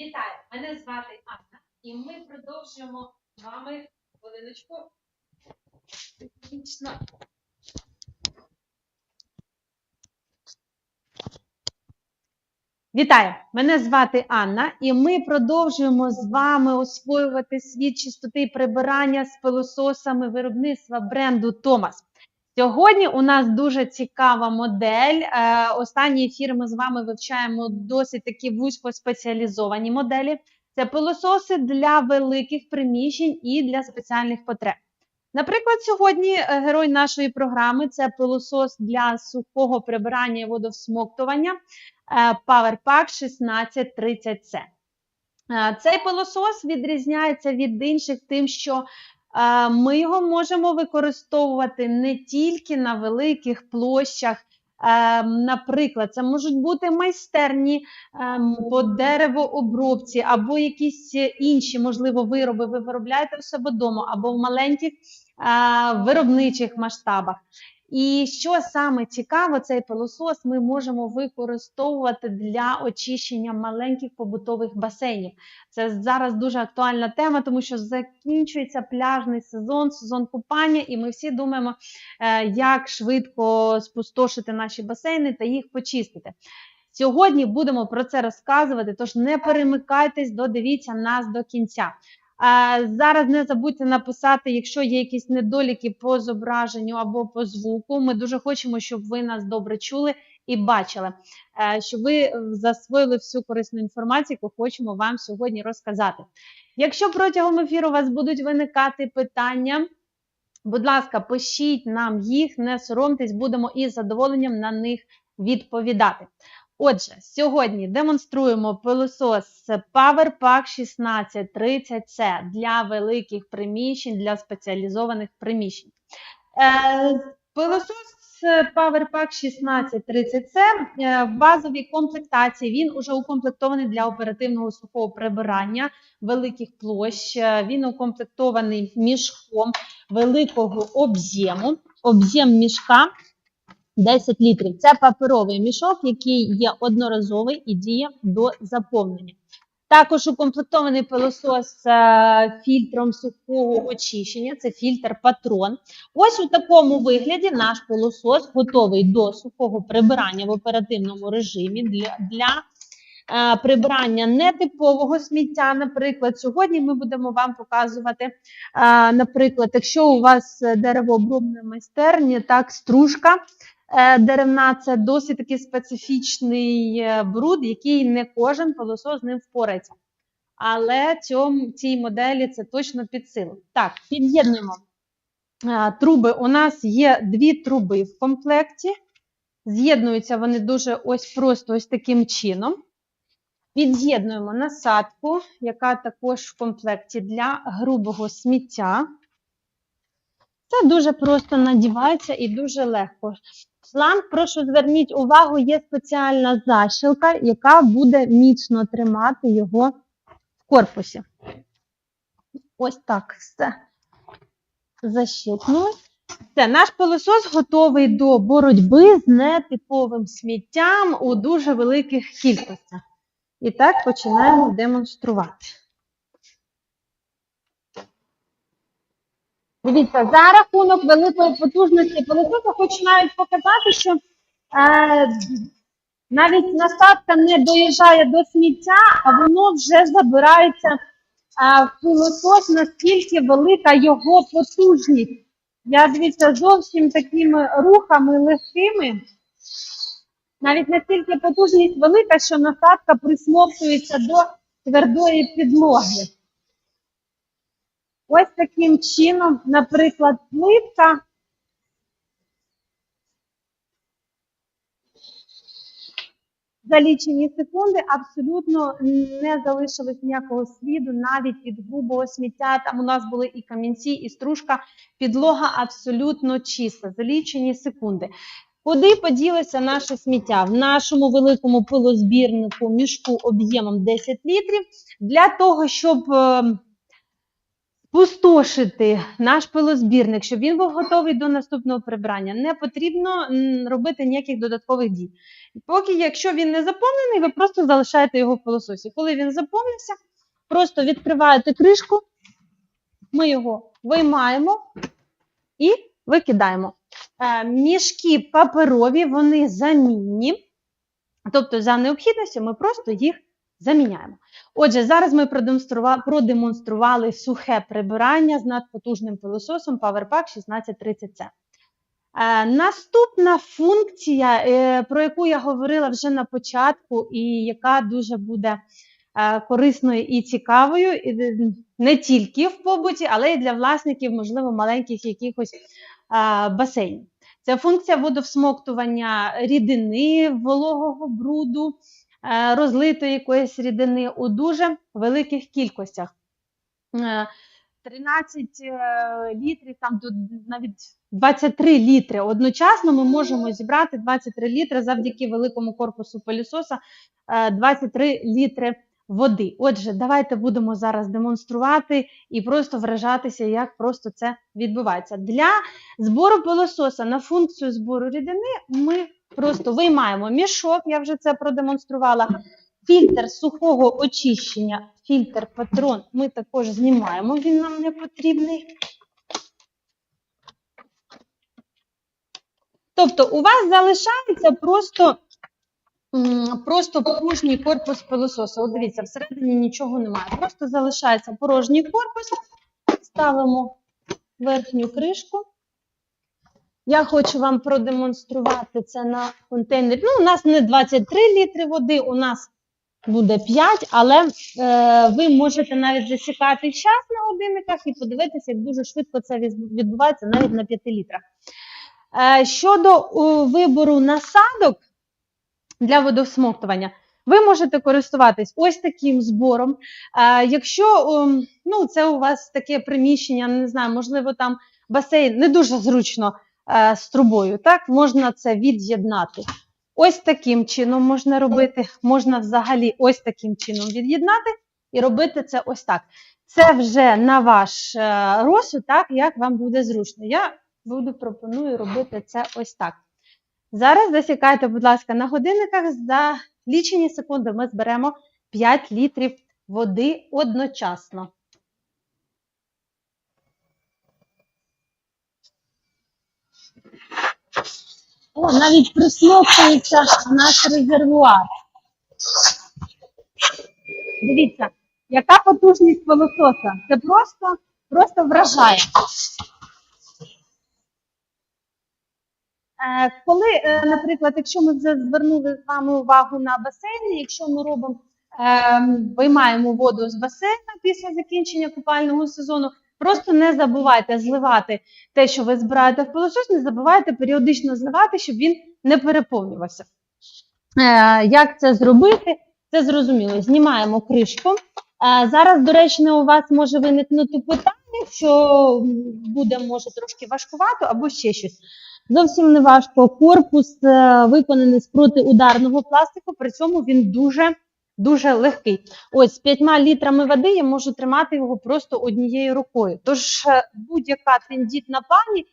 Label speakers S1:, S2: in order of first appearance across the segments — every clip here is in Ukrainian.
S1: Вітаю! Мене звати Анна, і ми продовжуємо з вами хвилиночку. Технічно. Вітаю! Мене звати Анна, і ми продовжуємо з вами освоювати світ чистоти прибирання з пилососами виробництва бренду Томас. Сьогодні у нас дуже цікава модель. Е, Останні ефір ми з вами вивчаємо досить такі вузькоспеціалізовані моделі. Це пилососи для великих приміщень і для спеціальних потреб. Наприклад, сьогодні е, герой нашої програми це пилосос для сухого прибирання і водовсмоктування е, PowerPack 1630C. Е, Цей пилосос відрізняється від інших тим, що ми його можемо використовувати не тільки на великих площах. Е, Наприклад, це можуть бути майстерні ем, по деревообробці або якісь інші, можливо, вироби ви виробляєте в себе вдома або в маленьких е, виробничих масштабах. І що саме цікаво, цей пилосос ми можемо використовувати для очищення маленьких побутових басейнів. Це зараз дуже актуальна тема, тому що закінчується пляжний сезон, сезон купання, і ми всі думаємо, е, як швидко спустошити наші басейни та їх почистити. Сьогодні будемо про це розказувати, тож не перемикайтесь, додивіться нас до кінця. Е, Зараз не забудьте написати, якщо є якісь недоліки по зображенню або по звуку. Ми дуже хочемо, щоб ви нас добре чули і бачили, е, щоб ви засвоїли всю корисну інформацію, яку хочемо вам сьогодні розказати. Якщо протягом ефіру у вас будуть виникати питання, будь ласка, пишіть нам їх, не соромтесь, будемо із задоволенням на них відповідати. Отже, сьогодні демонструємо пилосос PowerPack 1630C для великих приміщень, для спеціалізованих приміщень. Е, Пилосос PowerPack 1630C е, в базовій комплектації. Він уже укомплектований для оперативного сухого прибирання великих площ. Е, Він укомплектований мішком великого об'єму. Об'єм мішка 10 літрів. Це паперовий мішок, який є одноразовий і діє до заповнення. Також укомплектований пилосос е, фільтром сухого очищення, це фільтр патрон. Ось у такому вигляді наш пилосос готовий до сухого прибирання в оперативному режимі для, для е, прибирання нетипового сміття. Наприклад, сьогодні ми будемо вам показувати, е, наприклад, якщо у вас деревообробна майстерня, так, стружка деревна це досить такий специфічний е, бруд, який не кожен пилосос з ним впорається. Але цьому, цій моделі це точно під силу. Так, під'єднуємо е, труби. У нас є дві труби в комплекті. З'єднуються вони дуже ось просто ось таким чином. Під'єднуємо насадку, яка також в комплекті для грубого сміття. Це дуже просто надівається і дуже легко. Шланг, прошу зверніть увагу, є спеціальна защілка, яка буде міцно тримати його в корпусі. Ось так все защелкнули. Все, наш пилосос готовий до боротьби з нетиповим сміттям у дуже великих кількостях. І так починаємо демонструвати. Дивіться, за рахунок великої потужності пилососа хочу навіть показати, що е, навіть насадка не доїжджає до сміття, а воно вже забирається е, в пилосос, наскільки велика його потужність. Я дивіться, зовсім такими рухами легкими. Навіть настільки потужність велика, що насадка присмоктується до твердої підлоги. Ось таким чином, наприклад, плитка. За лічені секунди абсолютно не залишилось ніякого сліду, навіть від грубого сміття. Там у нас були і камінці, і стружка. Підлога абсолютно чиста. За лічені секунди. Куди поділося наше сміття? В нашому великому пилозбірнику мішку об'ємом 10 літрів для того, щоб. Спустошити наш пилозбірник, щоб він був готовий до наступного прибрання, не потрібно робити ніяких додаткових дій. Поки, якщо він не заповнений, ви просто залишаєте його в пилососі. Коли він заповнився, просто відкриваєте кришку, ми його виймаємо і викидаємо. Е, Мішки паперові, вони замінні. Тобто, за необхідністю ми просто їх заміняємо. Отже, зараз ми продемонструва- продемонстрували сухе прибирання з надпотужним пилососом PowerPack 1630C. Е, Наступна функція, е, про яку я говорила вже на початку, і яка дуже буде е, корисною і цікавою, не тільки в побуті, але й для власників, можливо, маленьких якихось басейнів. Це функція водовсмоктування рідини, вологого бруду, розлитої якоїсь рідини у дуже великих кількостях. Е, 13 е, літрів, там навіть 23 літри. Одночасно ми можемо зібрати 23 літри завдяки великому корпусу пилісоса, е, 23 літри води. Отже, давайте будемо зараз демонструвати і просто вражатися, як просто це відбувається. Для збору пилососа на функцію збору рідини ми просто виймаємо мішок, я вже це продемонструвала. Фільтр сухого очищення, фільтр патрон ми також знімаємо, він нам не потрібний. Тобто у вас залишається просто, просто порожній корпус пилососа. От дивіться, всередині нічого немає. Просто залишається порожній корпус. Ставимо верхню кришку. Я хочу вам продемонструвати це на контейнері. Ну, у нас не 23 літри води, у нас буде 5, але е, ви можете навіть засікати час на годинниках і подивитися, як дуже швидко це відбувається навіть на 5 літрах. Е, щодо о, вибору насадок для водосмоктування, ви можете користуватись ось таким збором. Е, якщо ом, ну, це у вас таке приміщення, не знаю, можливо, там басейн не дуже зручно е, з трубою, так, можна це від'єднати. Ось таким чином можна робити, можна взагалі ось таким чином від'єднати і робити це ось так. Це вже на ваш е, розсуд, так, як вам буде зручно. Я буду пропоную робити це ось так. Зараз засікайте, будь ласка, на годинниках за лічені секунди ми зберемо 5 літрів води одночасно. О, навіть присмоктується наш резервуар. Дивіться, яка потужність пилососа. Це просто, просто вражає. Е, Коли, е, наприклад, якщо ми вже звернули з вами увагу на басейні, якщо ми робимо, е, виймаємо воду з басейна після закінчення купального сезону, просто не забувайте зливати те, що ви збираєте в пилосос, не забувайте періодично зливати, щоб він не переповнювався. Е, Як це зробити? Це зрозуміло. Знімаємо кришку. Е, Зараз, до речі, у вас може виникнути питання, що буде може трошки важкувато або ще щось. Зовсім не важко. Корпус е, виконаний з протиударного пластику, при цьому він дуже дуже легкий. Ось з 5 літрами води я можу тримати його просто однією рукою. Тож е, будь-яка тендітна пані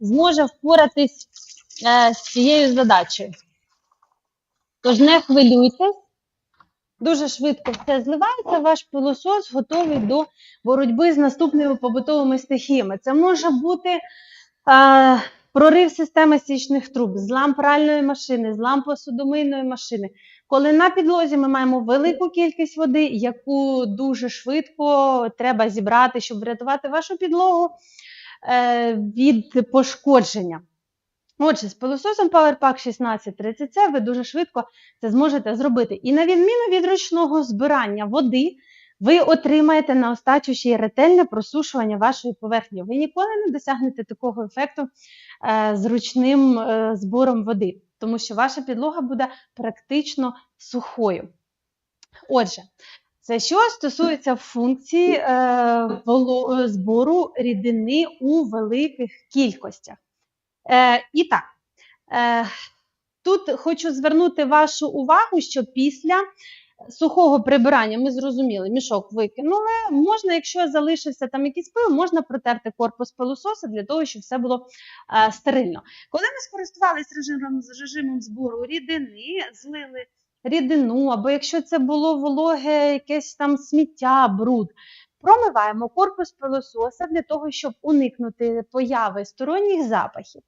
S1: зможе впоратись е, з цією задачею. Тож не хвилюйтесь, дуже швидко все зливається, ваш пилосос готовий до боротьби з наступними побутовими стихіями. Це може бути е, прорив системи стічних труб, злам пральної машини, злам посудомийної машини. Коли на підлозі ми маємо велику кількість води, яку дуже швидко треба зібрати, щоб врятувати вашу підлогу е, від пошкодження. Отже, з пилососом PowerPack 1630C ви дуже швидко це зможете зробити. І на відміну від ручного збирання води, ви отримаєте на остачу ще й ретельне просушування вашої поверхні. Ви ніколи не досягнете такого ефекту е, з ручним е, збором води, тому що ваша підлога буде практично сухою. Отже, це що стосується функції е, воло- е, збору рідини у великих кількостях. Е, і так, е, тут хочу звернути вашу увагу, що після сухого прибирання, ми зрозуміли, мішок викинули. Можна, якщо залишився там якийсь пил, можна протерти корпус пилососа для того, щоб все було е, стерильно. Коли ми скористувалися режимом, режимом збору рідини, злили рідину, або якщо це було вологе якесь там сміття, бруд. Промиваємо корпус пилососа для того, щоб уникнути появи сторонніх запахів.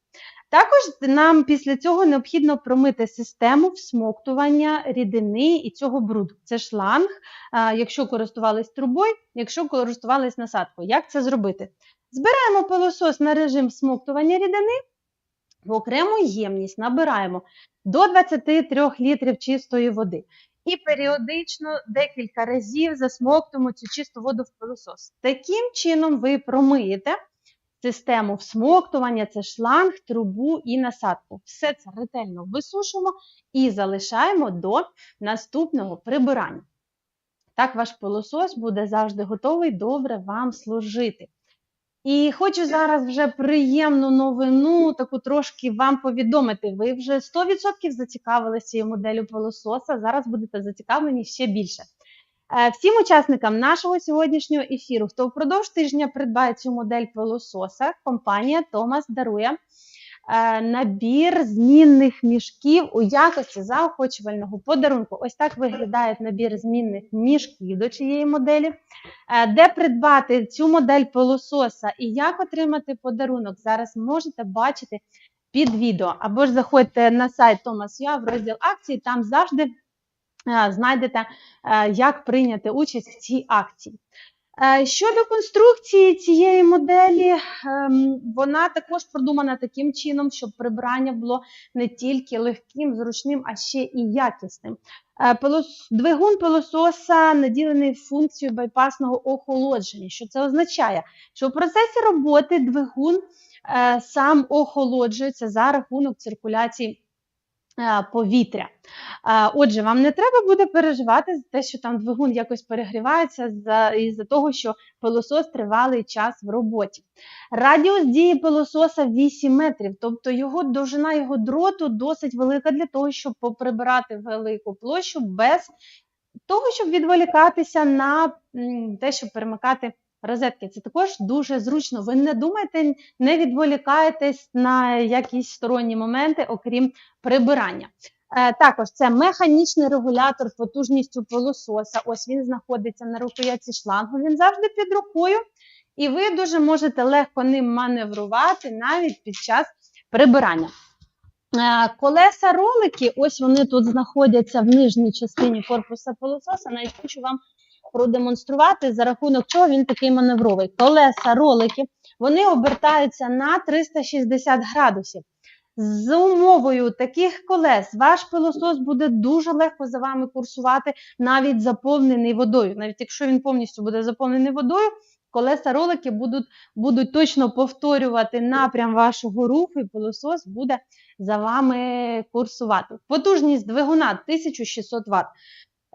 S1: Також нам після цього необхідно промити систему всмоктування рідини і цього бруду. Це шланг, якщо користувались трубою, якщо користувались насадкою. Як це зробити? Збираємо пилосос на режим всмоктування рідини, в окрему ємність набираємо до 23 літрів чистої води. І періодично декілька разів засмоктуємо цю чисту воду в пилосос. Таким чином ви промиєте систему всмоктування, це шланг, трубу і насадку. Все це ретельно висушимо і залишаємо до наступного прибирання. Так ваш пилосос буде завжди готовий добре вам служити. І хочу зараз вже приємну новину, таку трошки вам повідомити. Ви вже 100% зацікавилися цією моделлю пилососа, зараз будете зацікавлені ще більше. Е, Всім учасникам нашого сьогоднішнього ефіру, хто впродовж тижня придбає цю модель пилососа, компанія Томас дарує е, набір змінних мішків у якості заохочувального подарунку. Ось так виглядає набір змінних мішків до цієї моделі. Е, Де придбати цю модель пилососа і як отримати подарунок, зараз можете бачити під відео. Або ж заходьте на сайт Thomas.ua в розділ акції, там завжди знайдете, е, як прийняти участь в цій акції. Е, Щодо конструкції цієї моделі, ем, вона також продумана таким чином, щоб прибирання було не тільки легким, зручним, а ще і якісним. Е, Двигун пилососа наділений функцією байпасного охолодження. Що це означає? Що в процесі роботи двигун е, сам охолоджується за рахунок циркуляції е, повітря. Е, Отже, вам не треба буде переживати за те, що там двигун якось перегрівається за, із-за того, що пилосос тривалий час в роботі. Радіус дії пилососа 8 метрів, тобто його довжина його дроту досить велика для того, щоб поприбирати велику площу без того, щоб відволікатися на те, щоб перемикати розетки. Це також дуже зручно. Ви не думайте, не відволікаєтесь на якісь сторонні моменти, окрім прибирання. Е, Також це механічний регулятор потужністю пилососа. Ось він знаходиться на рукоятці шлангу. Він завжди під рукою, і ви дуже можете легко ним маневрувати навіть під час прибирання. Е, Колеса ролики, ось вони тут знаходяться в нижній частині корпуса пилососа. Навіть хочу вам продемонструвати, за рахунок чого він такий маневровий. Колеса ролики, вони обертаються на 360 градусів. З умовою таких колес ваш пилосос буде дуже легко за вами курсувати, навіть заповнений водою. Навіть якщо він повністю буде заповнений водою, колеса ролики будуть, будуть точно повторювати напрям вашого руху, і пилосос буде за вами курсувати. Потужність двигуна 1600 Вт.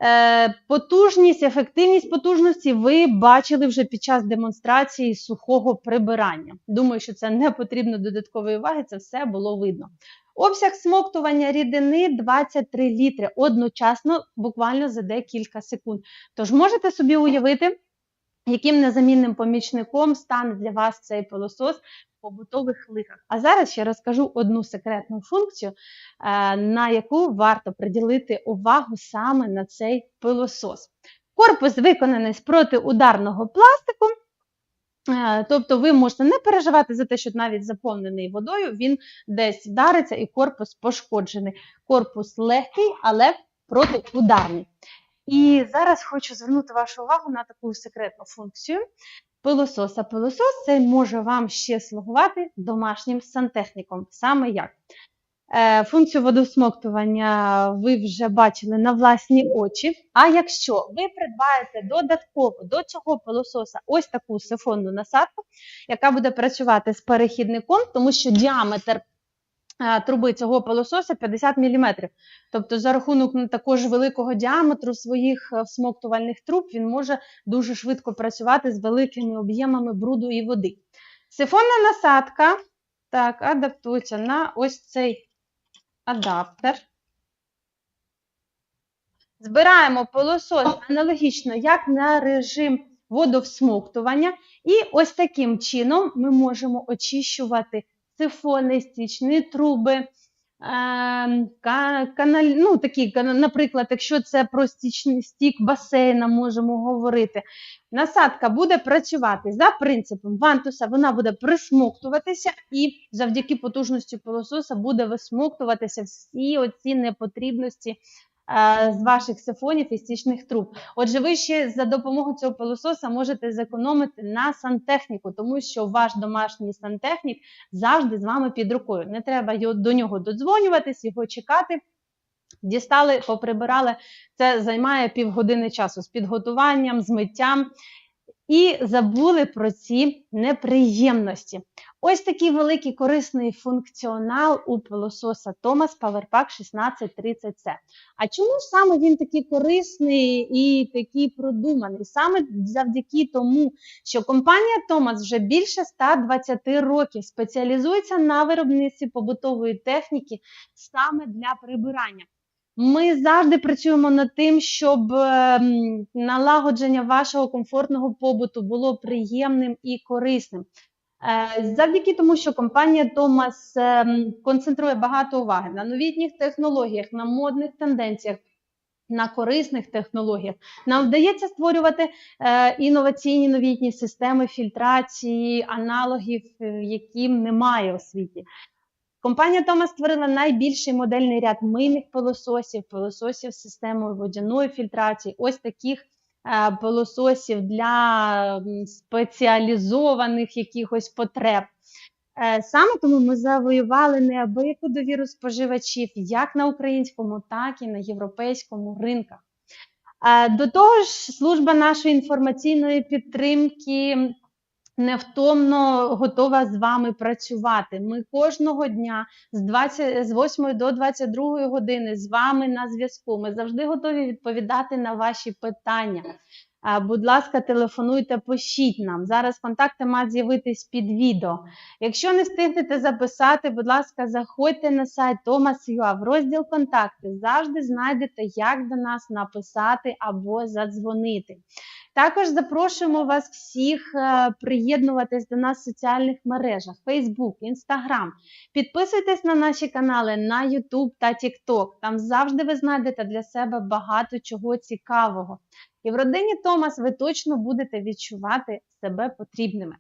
S1: Е, потужність, ефективність потужності ви бачили вже під час демонстрації сухого прибирання. Думаю, що це не потрібно додаткової уваги, це все було видно. Обсяг смоктування рідини 23 літри одночасно, буквально за декілька секунд. Тож можете собі уявити, яким незамінним помічником стане для вас цей пилосос побутових лихах. А зараз ще розкажу одну секретну функцію, е, на яку варто приділити увагу саме на цей пилосос. Корпус виконаний з протиударного пластику. е, Тобто ви можете не переживати за те, що навіть заповнений водою, він десь вдариться і корпус пошкоджений. Корпус легкий, але протиударний. І зараз хочу звернути вашу увагу на таку секретну функцію пилососа. Пилосос цей може вам ще слугувати домашнім сантехніком. Саме як? Е, Функцію водосмоктування ви вже бачили на власні очі. А якщо ви придбаєте додатково до цього пилососа ось таку сифонну насадку, яка буде працювати з перехідником, тому що діаметр труби цього пилососа 50 мм. Тобто, за рахунок ну, також великого діаметру своїх е, всмоктувальних труб він може дуже швидко працювати з великими об'ємами бруду і води. Сифонна насадка так, адаптується на ось цей адаптер. Збираємо пилосос аналогічно, як на режим водовсмоктування. І ось таким чином ми можемо очищувати сифони, стічні труби. Ем, каналь, ну, такі, Наприклад, якщо це про стічний стік басейна, можемо говорити. Насадка буде працювати за принципом вантуса, вона буде присмоктуватися, і завдяки потужності пилососа буде висмоктуватися всі оці непотрібності Е, з ваших сифонів і стічних труб. Отже, ви ще за допомогою цього пилососа можете зекономити на сантехніку, тому що ваш домашній сантехнік завжди з вами під рукою. Не треба до нього додзвонюватись, його чекати. Дістали, поприбирали. Це займає півгодини часу з підготуванням, з миттям. І забули про ці неприємності. Ось такий великий корисний функціонал у пилососа Thomas PowerPack 1630C. А чому саме він такий корисний і такий продуманий? Саме завдяки тому, що компанія Thomas вже більше 120 років спеціалізується на виробництві побутової техніки саме для прибирання. Ми завжди працюємо над тим, щоб ем, налагодження вашого комфортного побуту було приємним і корисним. Е, завдяки тому, що компанія Thomas ем, концентрує багато уваги на новітніх технологіях, на модних тенденціях. На корисних технологіях нам вдається створювати е, інноваційні новітні системи фільтрації, аналогів, е, яким немає у світі. Компанія Thomas створила найбільший модельний ряд мийних пилососів, пилососів з системою водяної фільтрації, ось таких е, пилососів для спеціалізованих якихось потреб. Е, саме тому ми завоювали неабияку довіру споживачів як на українському, так і на європейському ринках. Е, до того ж, служба нашої інформаційної підтримки невтомно готова з вами працювати. Ми кожного дня з 20, з 8 до 22 години з вами на зв'язку. Ми завжди готові відповідати на ваші питання. Будь ласка, телефонуйте, пишіть нам. Зараз контакти мають з'явитись під відео. Якщо не встигнете записати, будь ласка, заходьте на сайт Thomas.ua в розділ контакти. Завжди знайдете, як до нас написати або задзвонити. Також запрошуємо вас всіх е, приєднуватись до нас в соціальних мережах: Facebook, Instagram. Підписуйтесь на наші канали на YouTube та TikTok. Там завжди ви знайдете для себе багато чого цікавого. І в родині Томас ви точно будете відчувати себе потрібними.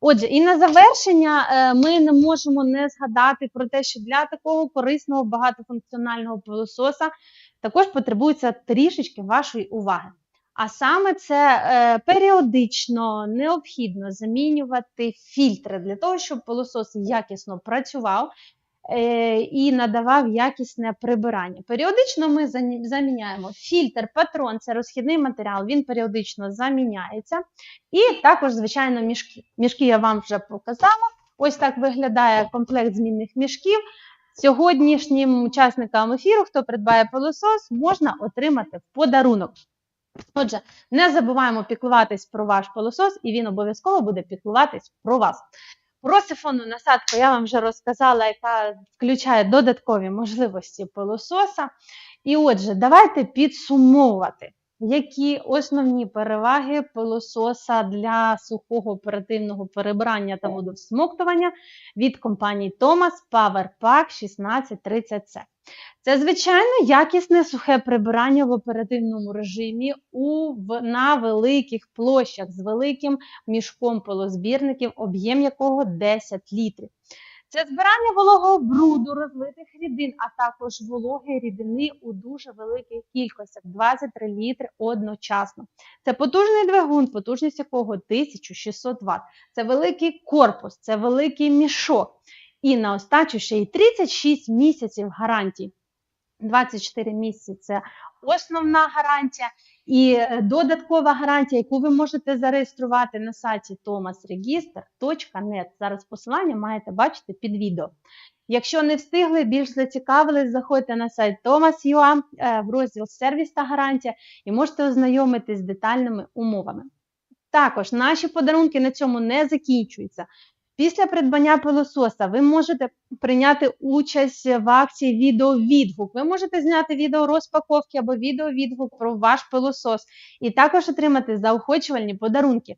S1: Отже, і на завершення е, ми не можемо не згадати про те, що для такого корисного багатофункціонального пилососа також потребується трішечки вашої уваги. А саме це е, періодично необхідно замінювати фільтри для того, щоб пилосос якісно працював і надавав якісне прибирання. Періодично ми заміняємо фільтр, патрон це розхідний матеріал, він періодично заміняється. І також, звичайно, мішки. Мішки я вам вже показала. Ось так виглядає комплект змінних мішків. Сьогоднішнім учасникам ефіру, хто придбає пилосос, можна отримати подарунок. Отже, не забуваємо піклуватись про ваш пилосос, і він обов'язково буде піклуватись про вас. Про сифонну насадку я вам вже розказала, яка включає додаткові можливості пилососа. І отже, давайте підсумовувати, які основні переваги пилососа для сухого оперативного перебрання та водовсмоктування від компанії Thomas PowerPack 1630C. Це, звичайно, якісне сухе прибирання в оперативному режимі у, в, на великих площах з великим мішком пилозбірників, об'єм якого 10 літрів. Це збирання вологого бруду, розлитих рідин, а також вологої рідини у дуже великих кількостях 23 літри одночасно. Це потужний двигун, потужність якого 1600 Вт. Це великий корпус, це великий мішок. І на остачу ще й 36 місяців гарантії. 24 місяці це основна гарантія. І е, додаткова гарантія, яку ви можете зареєструвати на сайті thomasregister.net. Зараз посилання маєте бачити під відео. Якщо не встигли, більш зацікавились, заходьте на сайт Thomas.ua е, в розділ Сервіс та гарантія і можете ознайомитись з детальними умовами. Також наші подарунки на цьому не закінчуються. Після придбання пилососа ви можете прийняти участь в акції відеовідгук. Ви можете зняти відео розпаковки або відеовідгук про ваш пилосос і також отримати заохочувальні подарунки.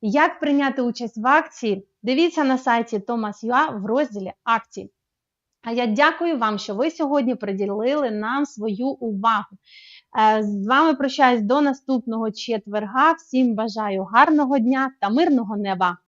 S1: Як прийняти участь в акції? Дивіться на сайті Thomas.ua в розділі акції. А я дякую вам, що ви сьогодні приділили нам свою увагу. Е, З вами прощаюсь до наступного четверга. Всім бажаю гарного дня та мирного неба!